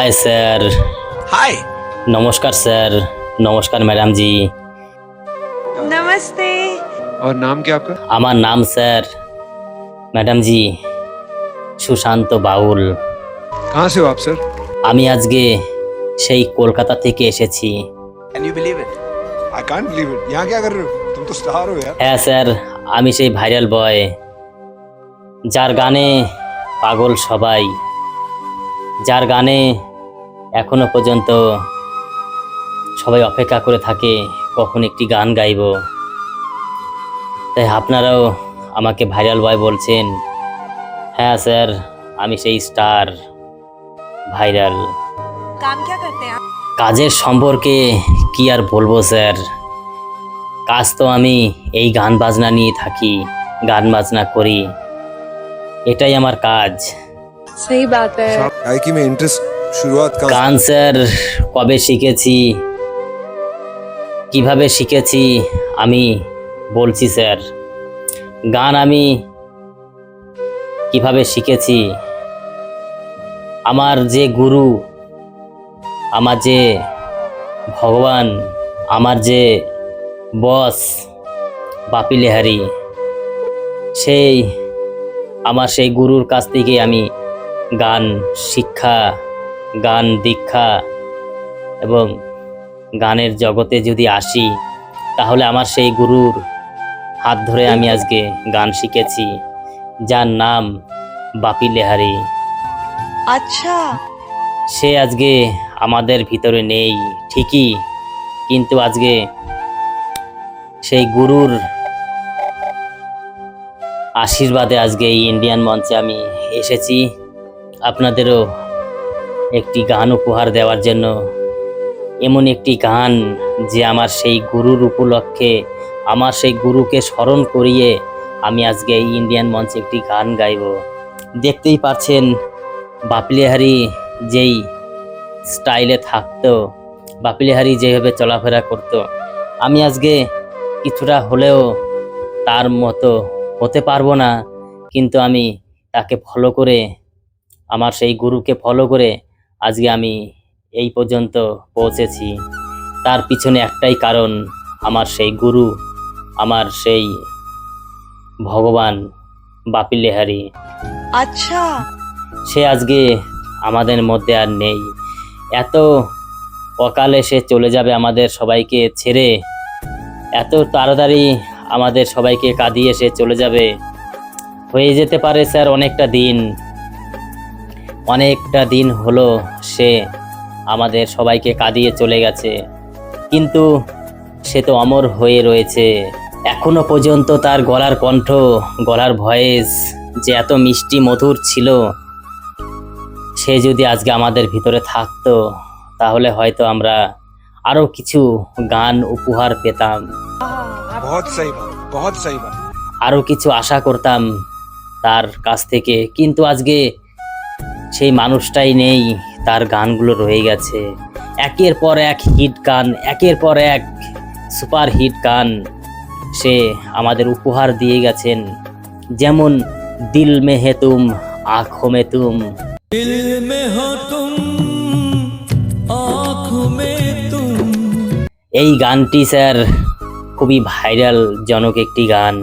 Hi sir हाय নমস্কার sir নমস্কার madam ji नमस्ते और नाम क्या आपका আমার নাম স্যার ম্যাডাম জি সুশান্ত বাউল कहाँ से हो आप सर আমি আজকে সেই কলকাতা থেকে এসেছি can you believe it I can't believe it यहाँ क्या कर रहे हो तुम तो स्टार हो यार হ্যাঁ স্যার আমি সেই ভাইরাল বয় যার গানে পাগল সবাই যার গানে এখনও পর্যন্ত সবাই অপেক্ষা করে থাকে কখন একটি গান গাইব। তাই আপনারাও আমাকে ভাইরাল বয় বলছেন হ্যাঁ স্যার আমি সেই স্টার ভাইরাল। কাজের সম্পর্কে কি আর বলব স্যার? কাজ তো আমি এই গান বাজনা নিয়ে থাকি গান বাজনা করি। এটাই আমার কাজ। সেই বাত আই কি মে ইন্টারেস্ট গান স্যার কবে শিখেছি? কীভাবে শিখেছি? আমি বলছি, স্যার। গান আমি কীভাবে শিখেছি? আমার যে গুরু, আমার যে ভগবান, আমার যে বস, বাপি লেহারি, সেই, আমার সেই গুরুর কাছ থেকে আমি গান শিক্ষা গান দীক্ষা এবং গানের জগতে যদি আসি তাহলে আমার সেই গুরুর হাত ধরে আমি আজকে গান শিখেছি যার নাম বাপি লেহারি। আচ্ছা। সে আজকে আমাদের ভিতরে নেই ঠিকই কিন্তু আজকে সেই গুরুর আশীর্বাদে আজকে এই ইন্ডিয়ান মঞ্চে আমি এসেছি। আপনাদেরও একটি গান উপহার দেওয়ার জন্য। এমন একটি গান যে আমার সেই গুরুর উপলক্ষে, আমার সেই গুরুকে স্মরণ করিয়ে আমি আজকে এই ইন্ডিয়ান মঞ্চে একটি গান গাইব। দেখতেই পাচ্ছেন বাপলিহারি যেই স্টাইলে থাকতো, বাপলিহারি যেভাবে চলাফেরা করতো। আমি আজকে কিছুটা হলেও তার মতো হতে পারব না, কিন্তু আমি তাকে ফলো করে, আমার সেই গুরুকে ফলো করে আজকে আমি এই পর্যন্ত পৌঁছেছি। তার পিছনে একটাই কারণ আমার সেই গুরু আমার সেই ভগবান বাপি লেহারি। আচ্ছা। সে আজকে আমাদের মধ্যে আর নেই। এত অকালে সে চলে যাবে আমাদের সবাইকে ছেড়ে এত তাড়াতাড়ি আমাদের সবাইকে কাঁদিয়ে সে চলে যাবে। হয়ে যেতে পারে স্যার অনেকটা দিন। অনেকটা দিন হলো সে আমাদের সবাইকে কাঁদিয়ে চলে গেছে। কিন্তু সে তো অমর হয়ে রয়েছে। এখনও পর্যন্ত তার গলার কণ্ঠ গলার ভয়েস যে এত মিষ্টি মধুর ছিল সে যদি আজকে আমাদের ভিতরে থাকতো তাহলে হয়তো আমরা আরও কিছু গান উপহার পেতাম। আরও কিছু আশা করতাম তার কাছ থেকে। কিন্তু আজকে সেই মানুষটাই নেই তার গানগুলো রয়ে গেছে। একের পর এক হিট গান একের পর এক সুপার হিট গান সে আমাদের উপহার দিয়ে গেছেন। যেমন দিল মে হে তুম আঁখো মে তুম। এই গানটি স্যার খুবই ভাইরাল জনক একটি গান।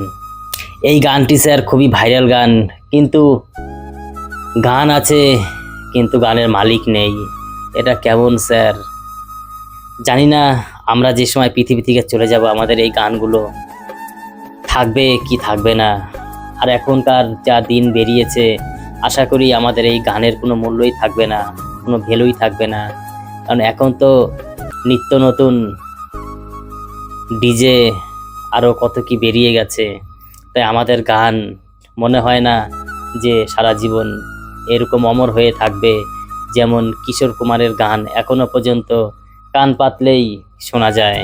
এই গানটি স্যার খুবই ভাইরাল গান কিন্তু গান আছে, কিন্তু গানের মালিক নেই। এটা কেমন, স্যার? জানি না, আমরা যে সময় পৃথিবী থেকে চলে যাব, আমাদের এই গানগুলো থাকবে কি থাকবে না। আর এখনকার যা দিন বেরিয়েছে, আশা করি আমাদের এই গানের কোনো মূল্যই থাকবে না, কোনো ভ্যালুই থাকবে না। কারণ এখন তো নিত্য নতুন ডিজে আরও কত কি বেরিয়ে গেছে। তাই আমাদের গান মনে হয় না যে সারা জীবন এরকম অমর হয়ে থাকবে যেমন কিশোর কুমারের গান এখনও পর্যন্ত কান পাতলেই শোনা যায়।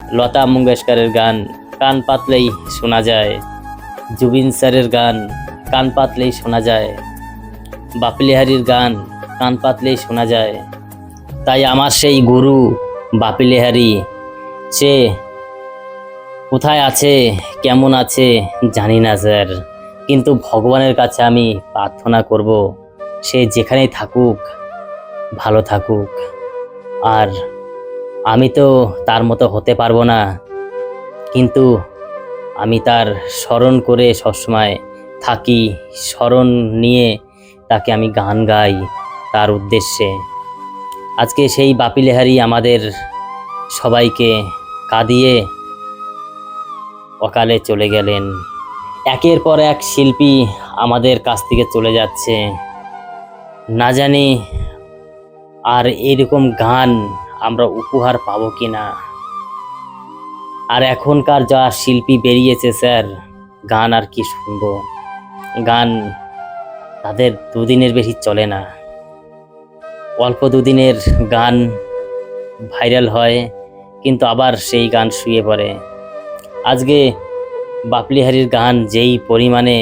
লতা মঙ্গেশকরের গান কান পাতলেই শোনা যায়। জুবিন স্যারের গান কান পাতলেই শোনা যায়। বাপলিহারির গান কান পাতলেই শোনা যায়। তাই আমার সেই গুরু বাপিলেহারি সে কোথায় আছে? কেমন আছে? জানি না, স্যার। কিন্তু ভগবানের কাছে আমি প্রার্থনা করব, সে যেখানেই থাকুক, ভালো থাকুক। আর আমি তো তার মতো হতে পারব না। কিন্তু আমি তার স্মরণ করে সবসময় থাকি, স্মরণ নিয়ে তাকে আমি গান গাই তার উদ্দেশ্যে। আজকে সেই বাপিলেহারি আমাদের সবাইকে কাঁদিয়ে অকালে চলে গেলেন। একের পর এক শিল্পী আমাদের কাছ থেকে চলে যাচ্ছে। না জানি আর এরকম গান আমরা উপহার পাবো কি না আর এখনকার যা শিল্পী বেরিয়েছে স্যার, গান আর কি শুনব। গান তাদের দুদিনের বেশি চলে না। অল্প দুদিনের গান ভাইরাল হয়, কিন্তু আবার সেই গান শুয়ে পড়ে। আজকে বাপলিহারির গান যেই পরিমাণে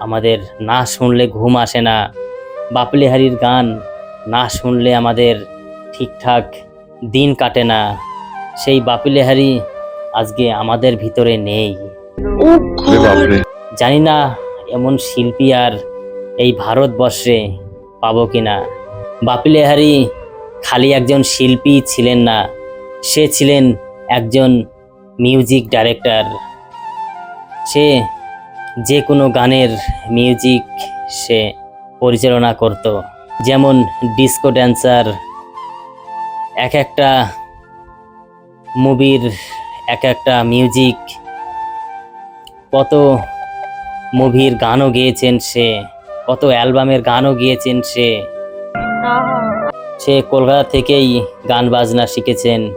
আমাদের না শুনলে ঘুম আসে না বাপলিহারির গান না শুনলে আমাদের ঠিকঠাক দিন কাটে না সেই বাপলিহারি আজকে আমাদের ভিতরে নেই। জানি না এমন শিল্পী আর এই ভারতবর্ষে পাবো কি না বাপিলেহারি খালি একজন শিল্পী ছিলেন না সে ছিলেন একজন মিউজিক ডাইরেক্টর সে যে কোনো গানের মিউজিক সে পরিচালনা করত। যেমন ডিস্কো ড্যান্সার এক একটা মুভির এক একটা মিউজিক কত মুভির গানও গেয়েছেন সে, কত অ্যালবামের গানও গিয়েছেন সে। সে কলকাতা থেকেই গান বাজনা শিখেছেন।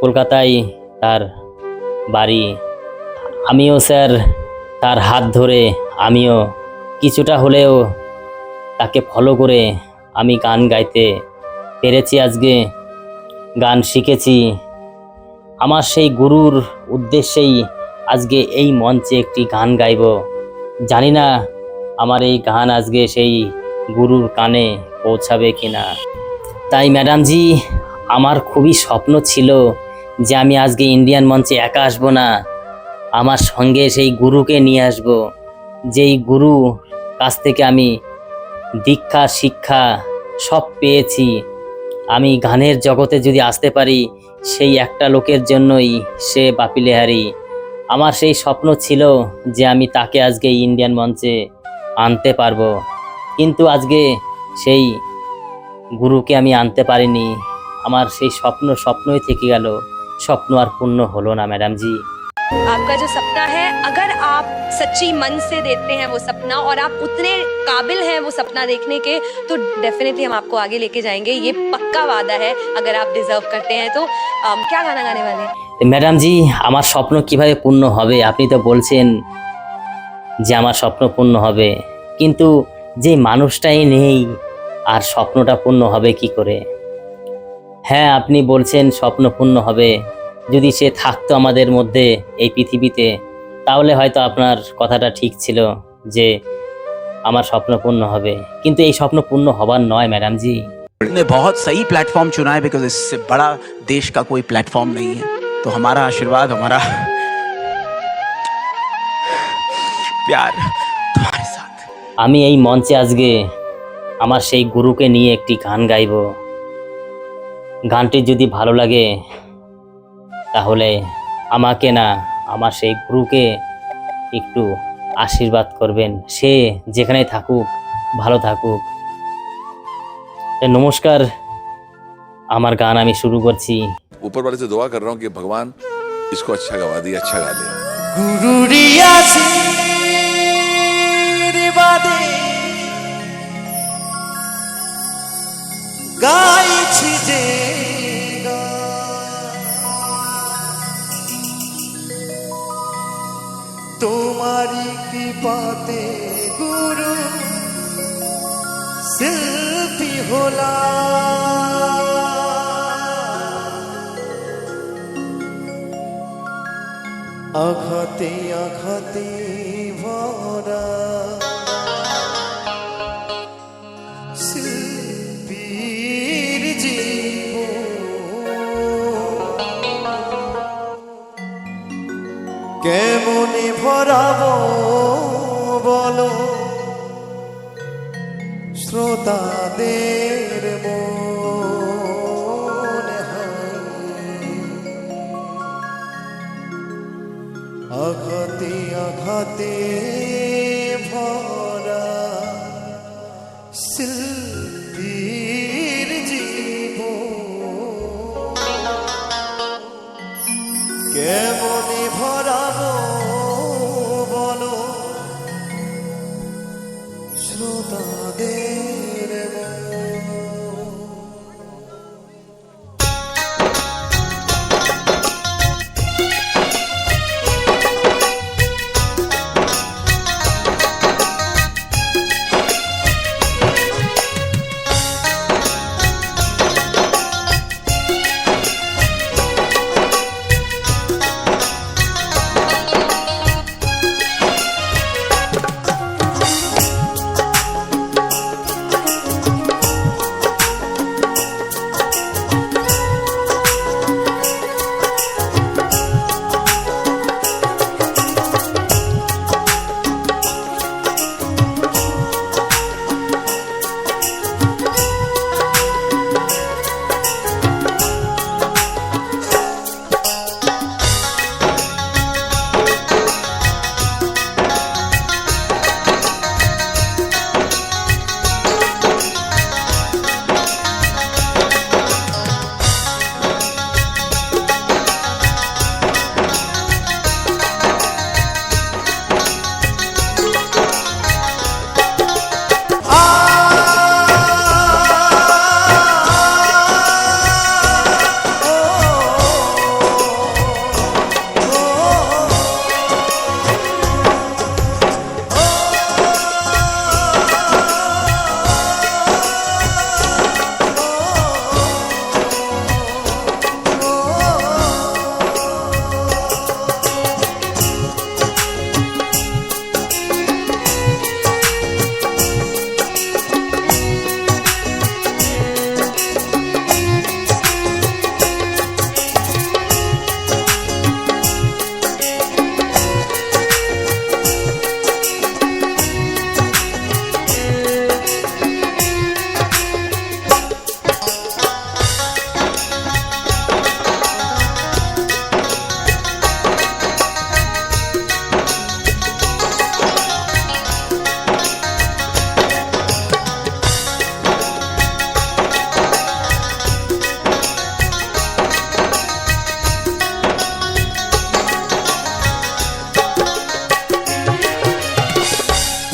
কলকাতায় তার বাড়ি। আমিও স্যার, তার হাত ধরে আমিও কিছুটা হলেও তাকে ফলো করে আমি গান গাইতে পেরেছি আজকে। গান শিখেছি। আমার সেই গুরুর উদ্দেশ্যেই আজকে এই মঞ্চে একটি গান গাইব। জানি না আমার এই গান আজকে সেই গুরুর কানে পৌঁছাবে কিনা। তাই ম্যাডামজি আমার খুবই স্বপ্ন ছিল যে আমি আজকে ইন্ডিয়ান মঞ্চে একা আসব না। আমার সঙ্গে সেই গুরুকে নিয়ে আসব। যেই গুরু কাছ থেকে আমি দীক্ষা, শিক্ষা সব পেয়েছি। আমি গানের জগতে যদি আসতে পারি, সেই একটা লোকের জন্যই সে বাপিলেহারি। আমার সেই স্বপ্ন ছিল যে আমি তাকে আজকে ইন্ডিয়ান মঞ্চে আনতে পারব। কিন্তু আজকে সেই গুরুকে আমি আনতে পারিনি। আমার সেই স্বপ্ন স্বপ্নই থেকে গেল। স্বপ্ন আর পূর্ণ হলো না ম্যাডামজি आपका जो सपना है अगर आप सच्ची मन से देते हैं वो सपना और आप उतने काबिल हैं वो सपना देखने के तो डेफिनेटली हम आपको आगे लेके जाएंगे ये पक्का वादा है अगर आप डिजर्व करते हैं तो अम, क्या गाना गाने वाले हैं তো ম্যাডামজি আমার স্বপ্ন কিভাবে পূর্ণ হবে আপনি তো বলছেন যে আমার স্বপ্ন পূর্ণ হবে কিন্তু যে মানুষটাই নেই আর স্বপ্নটা পূর্ণ হবে কি করে হ্যাঁ আপনি বলছেন স্বপ্ন পূর্ণ হবে যদি সে থাকতো আমাদের মধ্যে এই পৃথিবীতে তাহলে হয়তো আপনার কথাটা ঠিক ছিল যে আমার স্বপ্ন পূর্ণ হবে কিন্তু এই স্বপ্ন পূর্ণ হবার নয় ম্যাডামজি ने बहुत सही प्लेटफॉर्म चुना है बिकॉज इससे बड़ा देश का कोई प्लेटफॉर्म नहीं है तो हमारा आशीर्वाद हमारा प्यार तुम्हारे साथ আমি এই মঞ্চে আজকে আমার সেই গুরুকে নিয়ে একটি গান গাইব গানটি যদি ভালো লাগে তাহলে আমাকে না আমার সেই গুরুকে একটু আশীর্বাদ করবেন সে যেখানে থাকুক ভালো থাকুক তো নমস্কার আমার গান আমি শুরু করছি ऊपर वाले से दुआ कर रहा हूँ कि भगवान इसको अच्छा गवा दिए अच्छा गा लिया গুরুরিয়া বাদে গাইছি যে তোমারি কৃপাতে গুরু শিল্পী হলা আঘাতে আঘাতে ভরা কেমনি ভরাব বলো? শ্রোতাদের আঘাতে আঘাতে ভরা শিল্প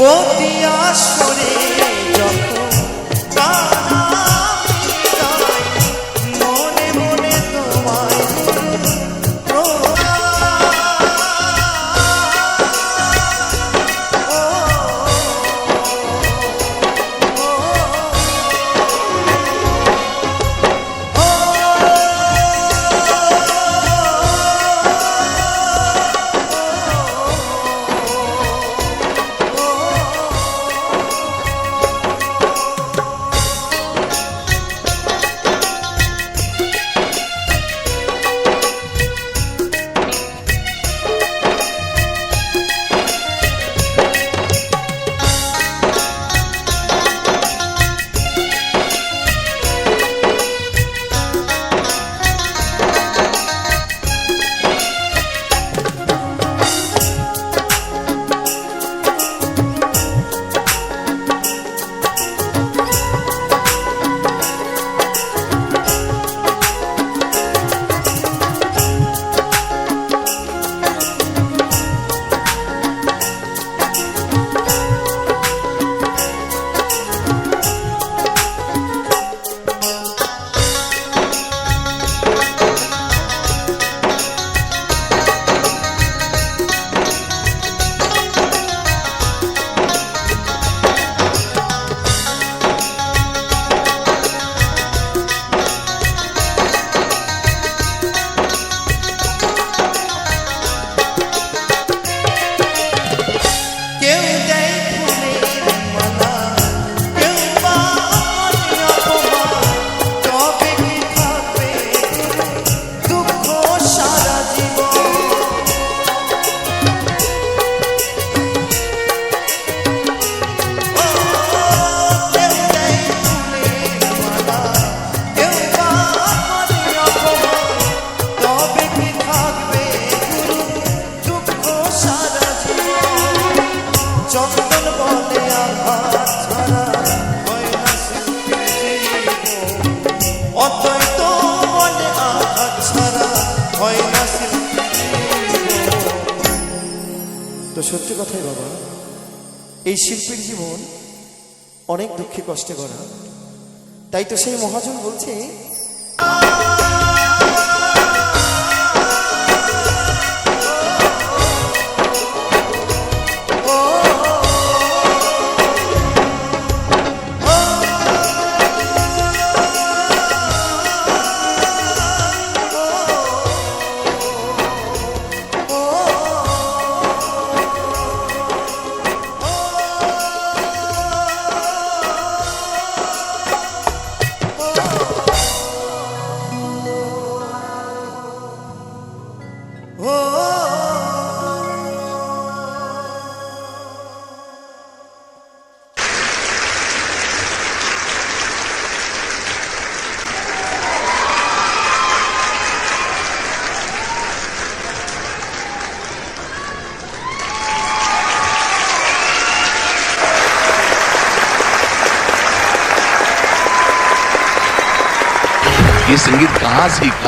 vou te. কথাই বাবা এই শিল্পীর জীবন অনেক দুঃখে কষ্টে করা। তাই তো সেই মহাজন বলছে Nazi